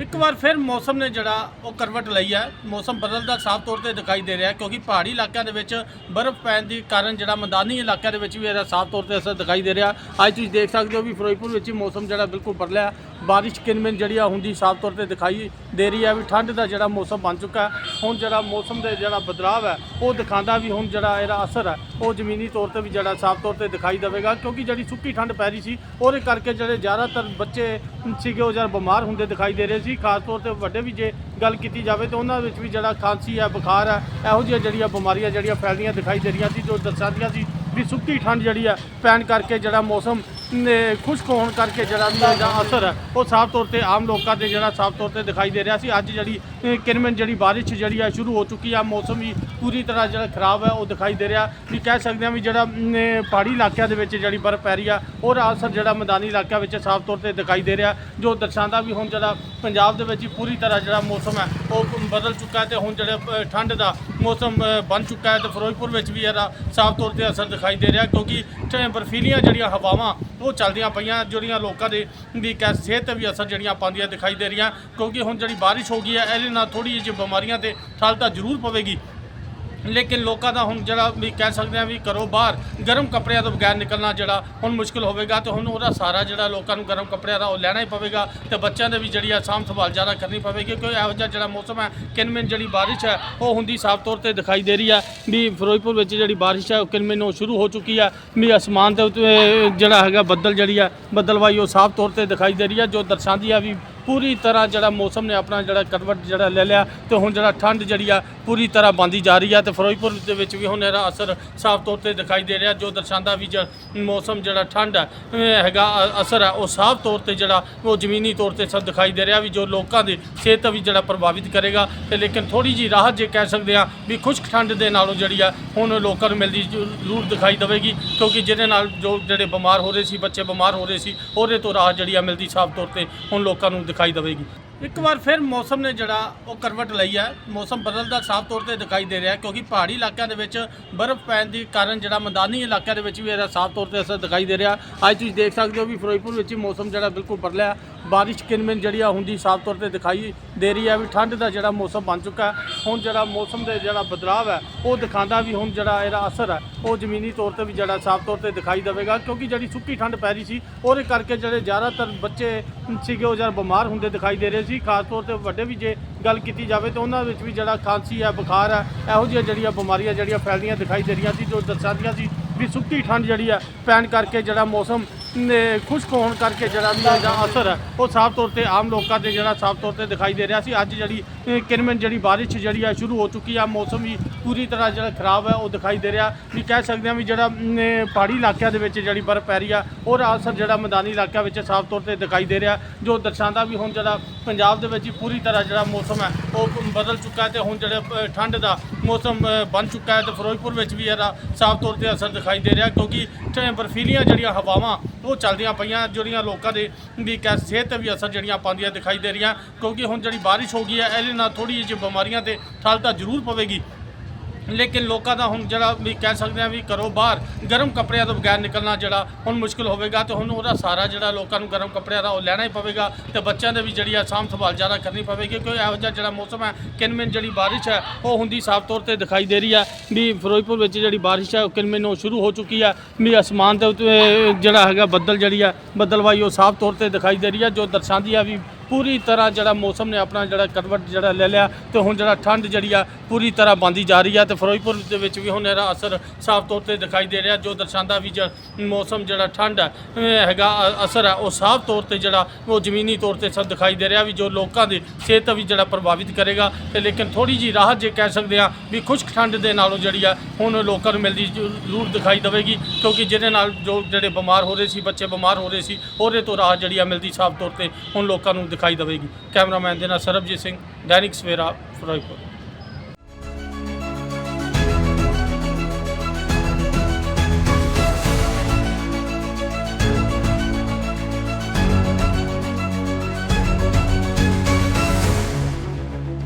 ਇੱਕ ਵਾਰ ਫਿਰ ਮੌਸਮ ਨੇ ਜਿਹੜਾ ਉਹ ਕਰਵਟ ਲਈ ਹੈ। ਮੌਸਮ ਬਦਲਦਾ ਸਾਫ਼ ਤੌਰ ਤੇ ਦਿਖਾਈ ਦੇ ਰਿਹਾ ਕਿਉਂਕਿ ਪਹਾੜੀ ਇਲਾਕਿਆਂ ਦੇ ਵਿੱਚ ਬਰਫ਼ ਪੈਣ ਦੀ ਕਾਰਨ ਜਿਹੜਾ ਮੈਦਾਨੀ ਇਲਾਕਿਆਂ ਦੇ ਵਿੱਚ ਵੀ ਇਹਦਾ ਸਾਫ਼ ਤੌਰ ਤੇ ਅਸਰ ਦਿਖਾਈ ਦੇ ਰਿਹਾ। ਅੱਜ ਤੁਸੀਂ ਦੇਖ ਸਕਦੇ ਹੋ ਵੀ ਫਿਰੋਜ਼ਪੁਰ ਵਿੱਚ ਹੀ ਮੌਸਮ ਜਿਹੜਾ ਬਿਲਕੁਲ ਬਦਲਿਆ। ਬਾਰਿਸ਼ ਕਿਨਮਿਨ ਜਿਹੜੀ ਆ ਹੁੰਦੀ ਸਾਫ਼ ਤੌਰ ਤੇ ਦਿਖਾਈ ਦੇ ਰਹੀ ਹੈ ਵੀ ਠੰਡ ਦਾ ਜਿਹੜਾ ਮੌਸਮ ਬਣ ਚੁੱਕਾ ਹੈ। ਹੁਣ ਜਿਹੜਾ ਮੌਸਮ ਦੇ ਜਿਹੜਾ ਬਦਲਾਵ ਹੈ, ਉਹ ਦਿਖਾਉਂਦਾ ਵੀ ਹੁਣ ਜਿਹੜਾ ਇਹਦਾ ਅਸਰ ਹੈ, ਉਹ ਜ਼ਮੀਨੀ ਤੌਰ ਤੇ ਵੀ ਜਿਹੜਾ ਸਾਫ਼ ਤੌਰ ਤੇ ਦਿਖਾਈ ਦੇਵੇਗਾ ਕਿਉਂਕਿ ਜਿਹੜੀ ਸੁੱਕੀ ਠੰਡ ਪੈ ਰਹੀ ਸੀ, ਉਹਦੇ ਕਰਕੇ ਜਿਹੜੇ ਜ਼ਿਆਦਾਤਰ ਬੱਚੇ ਸੀਗੇ ਉਹ ਜਿਹੜਾ ਬਿਮਾਰ ਹੁੰਦੇ ਦਿਖਾਈ ਦੇ ਰਹੇ ਸੀ। ਖਾਸ ਤੌਰ ਤੇ ਵੱਡੇ ਵੀ ਜੇ ਗੱਲ ਕੀਤੀ ਜਾਵੇ ਤਾਂ ਉਹਨਾਂ ਵਿੱਚ ਵੀ ਜਿਹੜਾ ਖਾਂਸੀ ਹੈ, ਬੁਖਾਰ ਹੈ, ਇਹੋ ਜਿਹੀਆਂ ਜਿਹੜੀਆਂ ਬਿਮਾਰੀਆਂ ਜਿਹੜੀਆਂ ਫੈਲਦੀਆਂ ਦਿਖਾਈ ਦੇ ਰਹੀਆਂ ਸੀ, ਜੋ ਦਰਸਾਉਂਦੀਆਂ ਸੀ ਵੀ ਸੁੱਕੀ ਠੰਡ ਜਿਹੜੀ ਹੈ, ਪੈਣ ਕਰਕੇ ਜਿਹੜਾ ਮੌਸਮ ਖੁਸ਼ਕ ਹੋਣ ਕਰਕੇ ਜਿਹੜਾ ਇਹਦਾ ਅਸਰ ਹੈ ਉਹ ਸਾਫ਼ ਤੌਰ ਤੇ ਆਮ ਲੋਕਾਂ ਤੇ ਜਿਹੜਾ ਸਾਫ਼ ਤੌਰ ਤੇ ਦਿਖਾਈ ਦੇ ਰਿਹਾ ਸੀ। ਅੱਜ ਜਿਹੜੀ ਅਹ, ਕਿਨਮਨ ਜਿਹੜੀ ਬਾਰਿਸ਼ ਜਿਹੜੀ ਆ ਸ਼ੁਰੂ ਹੋ ਚੁੱਕੀ ਆ ਮੌਸਮ ਵੀ ਪੂਰੀ ਤਰ੍ਹਾਂ ਜਿਹੜਾ ਖਰਾਬ ਹੈ ਉਹ ਦਿਖਾਈ ਦੇ ਰਿਹਾ। ਵੀ ਕਹਿ ਸਕਦੇ ਹਾਂ ਵੀ ਜਿਹੜਾ ਪਹਾੜੀ ਇਲਾਕਿਆਂ ਦੇ ਵਿੱਚ ਜਿਹੜੀ ਬਰਫ਼ ਪੈ ਰਹੀ ਆ ਉਹਦਾ ਅਸਰ ਜਿਹੜਾ ਮੈਦਾਨੀ ਇਲਾਕਿਆਂ ਵਿੱਚ ਸਾਫ਼ ਤੌਰ ਤੇ ਦਿਖਾਈ ਦੇ ਰਿਹਾ। ਜੋ ਦਰਸਾਉਂਦਾ ਵੀ ਹੁਣ ਜਿਹੜਾ ਪੰਜਾਬ ਦੇ ਵਿੱਚ ਪੂਰੀ ਤਰ੍ਹਾਂ ਜਿਹੜਾ ਮੌਸਮ ਹੈ ਉਹ ਬਦਲ ਚੁੱਕਾ ਹੈ ਤੇ ਹੁਣ ਜਿਹੜੇ ਠੰਡ ਦਾ ਮੌਸਮ ਬਣ ਚੁੱਕਾ ਹੈ ਤੇ ਫਿਰੋਜ਼ਪੁਰ ਵਿੱਚ ਵੀ ਇਹਦਾ ਸਾਫ਼ ਤੌਰ ਤੇ ਅਸਰ ਦਿਖਾਈ ਦੇ ਰਿਹਾ ਕਿਉਂਕਿ ਬਰਫੀਲੀਆਂ ਜਿਹੜੀਆਂ ਹਵਾਵਾਂ ਉਹ ਚੱਲਦੀਆਂ ਪਈਆਂ, ਜਿਹੜੀਆਂ ਲੋਕਾਂ ਦੇ ਦੀ ਕੈ ਸਿਹਤ ਤੇ ਵੀ ਅਸਰ ਜਿਹੜੀਆਂ ਪਾਉਂਦੀਆਂ ਦਿਖਾਈ ਦੇ ਰਹੀਆਂ, ਕਿਉਂਕਿ ਹੁਣ ਜਿਹੜੀ ਬਾਰਿਸ਼ ਹੋ ਗਈ ਹੈ, ਇਹਦੇ ਨਾਲ ਥੋੜੀ ਜਿਹੀ ਬਿਮਾਰੀਆਂ ਤੇ ਠੱਲ ਤਾਂ ਜ਼ਰੂਰ ਪਵੇਗੀ। ਲੇਕਿਨ ਲੋਕਾਂ ਦਾ ਹੁਣ ਜਿਹੜਾ ਵੀ ਕਹਿ ਸਕਦੇ ਆ ਵੀ ਘਰੋਂ ਬਾਹਰ ਗਰਮ ਕੱਪੜਿਆਂ ਤੋਂ ਬਗੈਰ ਨਿਕਲਣਾ ਜਿਹੜਾ ਹੁਣ ਮੁਸ਼ਕਲ ਹੋਵੇਗਾ ਤੇ ਹੁਣ ਉਹਦਾ ਸਾਰਾ ਜਿਹੜਾ ਲੋਕਾਂ ਨੂੰ ਗਰਮ ਕੱਪੜਿਆਂ ਦਾ ਉਹ ਲੈਣਾ ਹੀ ਪਵੇਗਾ ਤੇ ਬੱਚਿਆਂ ਦੇ ਵੀ ਜਿਹੜੀ ਆ ਸਾਂਭ ਸੰਭਾਲ ਜ਼ਿਆਦਾ ਕਰਨੀ ਪਵੇਗੀ ਕਿਉਂਕਿ ਇਹੋ ਜਿਹਾ ਜਿਹੜਾ ਮੌਸਮ ਹੈ, ਕਿਨਮਿਨ ਜਿਹੜੀ ਬਾਰਿਸ਼ ਹੈ, ਉਹ ਹੁੰਦੀ ਸਾਫ਼ ਤੌਰ ਤੇ ਦਿਖਾਈ ਦੇ ਰਹੀ ਹੈ ਵੀ ਫਿਰੋਜ਼ਪੁਰ ਵਿੱਚ ਜਿਹੜੀ ਬਾਰਿਸ਼ ਹੈ, ਉਹ ਕਿਨਮਿਨ ਉਹ ਸ਼ੁਰੂ ਹੋ ਚੁੱਕੀ ਹੈ ਵੀ ਅਸਮਾਨ ਦੇ ਉੱਤੇ ਜਿਹੜਾ ਹੈਗਾ ਬੱਦਲ ਜਿਹੜੀ ਆ ਬੱਦਲਵਾਈ ਉਹ ਸਾਫ਼ ਤੌਰ ਤੇ ਦਿਖਾਈ ਦੇ ਰਹੀ ਹੈ, ਜੋ ਦਰਸਾਉਂਦੀ ਆ ਵੀ ਪੂਰੀ ਤਰ੍ਹਾਂ ਜਿਹੜਾ ਮੌਸਮ ਨੇ ਆਪਣਾ ਜਿਹੜਾ ਕਰਵਟ ਜਿਹੜਾ ਲੈ ਲਿਆ ਤੇ ਹੁਣ ਜਿਹੜਾ ਠੰਡ ਜਿਹੜੀ ਆ ਪੂਰੀ ਤਰ੍ਹਾਂ ਬੰਦੀ ਜਾ ਰਹੀ ਆ ਤੇ ਫਿਰੋਜ਼ਪੁਰ ਦੇ ਵਿੱਚ ਵੀ ਹੁਣ ਇਹਦਾ ਅਸਰ ਸਾਫ਼ ਤੌਰ ਤੇ ਦਿਖਾਈ ਦੇ ਰਿਹਾ ਜੋ ਦਰਸਾਉਂਦਾ ਵੀ ਜ- ਮੌਸਮ ਜਿਹੜਾ ਠੰਡ ਹੈਗਾ ਅਸਰ ਹੈ ਉਹ ਸਾਫ਼ ਤੌਰ ਤੇ ਜਿਹੜਾ ਉਹ ਜ਼ਮੀਨੀ ਤੌਰ ਤੇ ਸਭ ਦਿਖਾਈ ਦੇ ਰਿਹਾ ਵੀ ਜੋ ਲੋਕਾਂ ਦੀ ਸਿਹਤ ਵੀ ਜਿਹੜਾ ਪ੍ਰਭਾਵਿਤ ਕਰੇਗਾ ਤੇ ਲੇਕਿਨ ਥੋੜੀ ਜੀ ਰਾਹਤ ਜੇ ਕਹਿ ਸਕਦੇ ਆ ਵੀ ਖੁਸ਼ਕ ਠੰਡ ਦੇ ਨਾਲੋਂ ਜਿਹੜੀ ਆ ਹੁਣ ਲੋਕਾਂ ਨੂੰ ਮਿਲਦੀ ਜ਼ਰੂ- ਜ਼ਰੂਰ ਦਿਖਾਈ ਦੇਵੇਗੀ ਕਿਉਂਕਿ ਜਿਹਦੇ ਨਾਲ ਜੋ ਜਿਹੜੇ ਬਿਮਾਰ ਹੋ ਰਹੇ ਸੀ, ਬੱਚੇ ਬਿਮਾਰ ਹੋ ਰਹੇ ਸੀ, ਉਹਦੇ ਤੋਂ ਰਾਹਤ ਜਿਹੜੀ ਆ ਮਿਲਦੀ ਸਾਫ਼ ਤੌਰ ਤੇ ਹੁਣ ਲੋਕਾਂ ਨੂੰ ਦਿਖਾਈ ਦੇਵੇਗੀ। ਇੱਕ ਵਾਰ ਫਿਰ ਮੌਸਮ ਨੇ ਜਿਹੜਾ ਉਹ ਕਰਵਟ ਲਈ ਹੈ। ਮੌਸਮ ਬਦਲਦਾ ਸਾਫ਼ ਤੌਰ ਤੇ ਦਿਖਾਈ ਦੇ ਰਿਹਾ ਕਿਉਂਕਿ ਪਹਾੜੀ ਇਲਾਕਿਆਂ ਦੇ ਵਿੱਚ ਬਰਫ਼ ਪੈਣ ਦੀ ਕਾਰਨ ਜਿਹੜਾ ਮੈਦਾਨੀ ਇਲਾਕਿਆਂ ਦੇ ਵਿੱਚ ਵੀ ਇਹਦਾ ਸਾਫ਼ ਤੌਰ ਤੇ ਅਸਰ ਦਿਖਾਈ ਦੇ ਰਿਹਾ। ਅੱਜ ਤੁਸੀਂ ਦੇਖ ਸਕਦੇ ਹੋ ਵੀ ਫਿਰੋਜ਼ਪੁਰ ਵਿੱਚ ਹੀ ਮੌਸਮ ਜਿਹੜਾ ਬਿਲਕੁਲ ਬਦਲਿਆ ਬਾਰਿਸ਼ ਕਿਨਮਿਨ ਜਿਹੜੀ ਆ ਹੁੰਦੀ ਸਾਫ਼ ਤੌਰ ਤੇ ਦਿਖਾਈ ਦੇ ਰਹੀ ਹੈ ਵੀ ਠੰਡ ਦਾ ਜਿਹੜਾ ਮੌਸਮ ਬਣ ਚੁੱਕਾ ਹੈ। ਹੁਣ ਜਿਹੜਾ ਮੌਸਮ ਦੇ ਜਿਹੜਾ ਬਦਲਾਵ ਹੈ, ਉਹ ਦਿਖਾਉਂਦਾ ਵੀ ਹੁਣ ਜਿਹੜਾ ਇਹਦਾ ਅਸਰ ਹੈ, ਉਹ ਜ਼ਮੀਨੀ ਤੌਰ ਤੇ ਵੀ ਜਿਹੜਾ ਸਾਫ਼ ਤੌਰ ਤੇ ਦਿਖਾਈ ਦੇਵੇਗਾ ਕਿਉਂਕਿ ਜਿਹੜੀ ਸੁੱਕੀ ਠੰਡ ਪੈ ਰਹੀ ਸੀ, ਉਹਦੇ ਕਰਕੇ ਜਿਹੜੇ ਜ਼ਿਆਦਾਤਰ ਬੱਚੇ ਸੀਗੇ ਉਹ ਜਿਹੜਾ ਬਿਮਾਰ ਹੁੰਦੇ ਦਿਖਾਈ ਦੇ ਰਹੇ ਸੀ। ਖਾਸ ਤੌਰ ਤੇ ਵੱਡੇ ਵੀ ਜੇ ਗੱਲ ਕੀਤੀ ਜਾਵੇ ਤਾਂ ਉਹਨਾਂ ਵਿੱਚ ਵੀ ਜਿਹੜਾ ਖਾਂਸੀ ਹੈ, ਬੁਖਾਰ ਹੈ, ਇਹੋ ਜਿਹੀਆਂ ਜਿਹੜੀਆਂ ਬਿਮਾਰੀਆਂ ਜਿਹੜੀਆਂ ਫੈਲਦੀਆਂ ਦਿਖਾਈ ਦੇ ਰਹੀਆਂ ਸੀ, ਜੋ ਦਰਸਾਉਂਦੀਆਂ ਸੀ ਵੀ ਸੁੱਕੀ ਠੰਡ ਜਿਹੜੀ ਹੈ ਪੈਣ ਕਰਕੇ ਜਿਹੜਾ ਮੌਸਮ ਖੁਸ਼ਕ ਹੋਣ ਕਰਕੇ ਜਿਹੜਾ ਵੀ ਇਹਦਾ ਅਸਰ ਹੈ ਉਹ ਸਾਫ਼ ਤੌਰ ਤੇ ਆਮ ਲੋਕਾਂ ਤੇ ਜਿਹੜਾ ਸਾਫ਼ ਤੌਰ ਤੇ ਦਿਖਾਈ ਦੇ ਰਿਹਾ ਸੀ। ਅੱਜ ਜਿਹੜੀ ਅਹ, ਕਿਨਮਨ ਜਿਹੜੀ ਬਾਰਿਸ਼ ਜਿਹੜੀ ਆ ਸ਼ੁਰੂ ਹੋ ਚੁੱਕੀ ਆ ਮੌਸਮ ਵੀ ਪੂਰੀ ਤਰ੍ਹਾਂ ਜਿਹੜਾ ਖਰਾਬ ਹੈ ਉਹ ਦਿਖਾਈ ਦੇ ਰਿਹਾ। ਵੀ ਕਹਿ ਸਕਦੇ ਹਾਂ ਵੀ ਜਿਹੜਾ ਪਹਾੜੀ ਇਲਾਕਿਆਂ ਦੇ ਵਿੱਚ ਜਿਹੜੀ ਬਰਫ਼ ਪੈ ਰਹੀ ਆ ਉਹਦਾ ਅਸਰ ਜਿਹੜਾ ਮੈਦਾਨੀ ਇਲਾਕਿਆਂ ਵਿੱਚ ਸਾਫ਼ ਤੌਰ ਤੇ ਦਿਖਾਈ ਦੇ ਰਿਹਾ ਜੋ ਦਰਸਾਉਂਦਾ ਵੀ ਹੁਣ ਜਿਹੜਾ ਪੰਜਾਬ ਦੇ ਵਿੱਚ ਹੀ ਪੂਰੀ ਤਰ੍ਹਾਂ ਜਿਹੜਾ ਮੌਸਮ ਹੈ ਉਹ ਬਦਲ ਚੁੱਕਾ ਹੈ ਤੇ ਹੁਣ ਜਿਹੜਾ ਠੰਡ ਦਾ ਮੌਸਮ ਬਣ ਚੁੱਕਾ ਹੈ ਤੇ ਫਿਰੋਜ਼ਪੁਰ ਵਿੱਚ ਵੀ ਇਹਦਾ ਸਾਫ਼ ਤੌਰ ਤੇ ਅਸਰ ਦਿਖਾਈ ਦਿਖਾਈ ਦੇ ਰਿਹਾ ਕਿਉਂਕਿ ਟ- ਬਰਫੀਲੀਆਂ ਜਿਹੜੀਆਂ ਹਵਾਵਾਂ, ਉਹ ਚੱਲਦੀਆਂ ਪਈਆਂ, ਜਿਹੜੀਆਂ ਲੋਕਾਂ ਦੇ ਦੀ ਕੈ ਸਿਹਤ ਤੇ ਵੀ ਅਸਰ ਜਿਹੜੀਆਂ ਪਾਉਂਦੀਆਂ ਦਿਖਾਈ ਦੇ ਰਹੀਆਂ। ਕਿਉਂਕਿ ਹੁਣ ਜਿਹੜੀ ਬਾਰਿਸ਼ ਹੋ ਗਈ ਹੈ, ਇਹਦੇ ਨਾਲ ਥੋੜੀ ਜਿਹੀ ਬਿਮਾਰੀਆਂ ਤੇ ਠੱਲ ਤਾਂ ਜ਼ਰੂਰ ਪਵੇਗੀ। ਲੇਕਿਨ ਲੋਕਾਂ ਦਾ ਹੁਣ ਜਿਹੜਾ ਵੀ ਕਹਿ ਸਕਦੇ ਆ ਵੀ ਕਰੋ ਬਾਹਰ ਗਰਮ ਕੱਪੜਿਆਂ ਤੋਂ ਬਗੈਰ ਨਿਕਲਣਾ ਜਿਹੜਾ ਹੁਣ ਮੁਸ਼ਕਲ ਹੋਵੇਗਾ ਤੇ ਹੁਣ ਉਹਦਾ ਸਾਰਾ ਜਿਹੜਾ ਲੋਕਾਂ ਨੂੰ ਗਰਮ ਕੱਪੜਿਆਂ ਦਾ ਉਹ ਲੈਣਾ ਹੀ ਪਵੇਗਾ ਤੇ ਬੱਚਿਆਂ ਦੇ ਵੀ ਜਿਹੜੀ ਆ ਸਾਂਭ ਸੰਭਾਲ ਜ਼ਿਆਦਾ ਕਰਨੀ ਪਵੇਗੀ ਕਿਉਂਕਿ ਇਹੋ ਜਿਹਾ ਜਿਹੜਾ ਮੌਸਮ ਹੈ, ਕਿਨਮਿਨ ਜਿਹੜੀ ਬਾਰਿਸ਼ ਹੈ, ਉਹ ਹੁੰਦੀ ਸਾਫ਼ ਤੌਰ ਤੇ ਦਿਖਾਈ ਦੇ ਰਹੀ ਹੈ ਵੀ ਫਿਰੋਜ਼ਪੁਰ ਵਿੱਚ ਜਿਹੜੀ ਬਾਰਿਸ਼ ਹੈ, ਉਹ ਕਿਨਮਿਨ ਉਹ ਸ਼ੁਰੂ ਹੋ ਚੁੱਕੀ ਹੈ ਵੀ ਅਸਮਾਨ ਦੇ ਉੱਤੇ ਜਿਹੜਾ ਹੈਗਾ ਬੱਦਲ ਜਿਹੜੀ ਆ ਬੱਦਲਵਾਈ ਉਹ ਸਾਫ਼ ਤੌਰ ਤੇ ਦਿਖਾਈ ਦੇ ਰਹੀ ਹੈ, ਜੋ ਦਰਸਾਉਂਦੀ ਆ ਵੀ ਪੂਰੀ ਤਰ੍ਹਾਂ ਜਿਹੜਾ ਮੌਸਮ ਨੇ ਆਪਣਾ ਜਿਹੜਾ ਕਰਵਟ ਜਿਹੜਾ ਲੈ ਲਿਆ ਤੇ ਹੁਣ ਜਿਹੜਾ ਠੰਡ ਜਿਹੜੀ ਆ ਪੂਰੀ ਤਰ੍ਹਾਂ ਬੰਦੀ ਜਾ ਰਹੀ ਆ ਤੇ ਫਿਰੋਜ਼ਪੁਰ ਦੇ ਵਿੱਚ ਵੀ ਹੁਣ ਇਹਦਾ ਅਸਰ ਸਾਫ਼ ਤੌਰ ਤੇ ਦਿਖਾਈ ਦੇ ਰਿਹਾ, ਜੋ ਦਰਸਾਉਂਦਾ ਵੀ ਜ- ਮੌਸਮ ਜਿਹੜਾ ਠੰਡ ਹੈਗਾ ਅਸਰ ਹੈ ਉਹ ਸਾਫ਼ ਤੌਰ ਤੇ ਜਿਹੜਾ ਉਹ ਜ਼ਮੀਨੀ ਤੌਰ ਤੇ ਸਭ ਦਿਖਾਈ ਦੇ ਰਿਹਾ ਵੀ ਜੋ ਲੋਕਾਂ ਦੀ ਸਿਹਤ ਵੀ ਜਿਹੜਾ ਪ੍ਰਭਾਵਿਤ ਕਰੇਗਾ ਤੇ ਲੇਕਿਨ ਥੋੜੀ ਜੀ ਰਾਹਤ ਜੇ ਕਹਿ ਸਕਦੇ ਆ ਵੀ ਖੁਸ਼ਕ ਠੰਡ ਦੇ ਨਾਲੋਂ ਜਿਹੜੀ ਆ ਹੁਣ ਲੋਕਾਂ ਨੂੰ ਮਿਲਦੀ ਜ਼ਰੂਰ ਦਿਖਾਈ ਦੇਵੇਗੀ ਕਿਉਂਕਿ ਜਿਹਦੇ ਨਾਲ ਜੋ ਜਿਹੜੇ ਬਿਮਾਰ ਹੋ ਰਹੇ ਸੀ, ਬੱਚੇ ਬਿਮਾਰ ਹੋ ਰਹੇ ਸੀ, ਉਹਦੇ ਤੋਂ ਰਾਹਤ ਜਿਹੜੀ ਆ ਮਿਲਦੀ ਸਾਫ਼ ਤੌਰ ਤੇ ਹੁਣ ਲੋਕਾਂ ਨੂੰ ਦਿਖਾਈ ਦੇਵੇਗੀ। ਕੈਮਰਾਮੈਨ ਦੇ ਨਾਲ ਸਰਬਜੀਤ ਸਿੰਘ ਦੈਨਿਕ ਸਵੇਰਾ ਫਿਰੋਜ਼ਪੁਰ।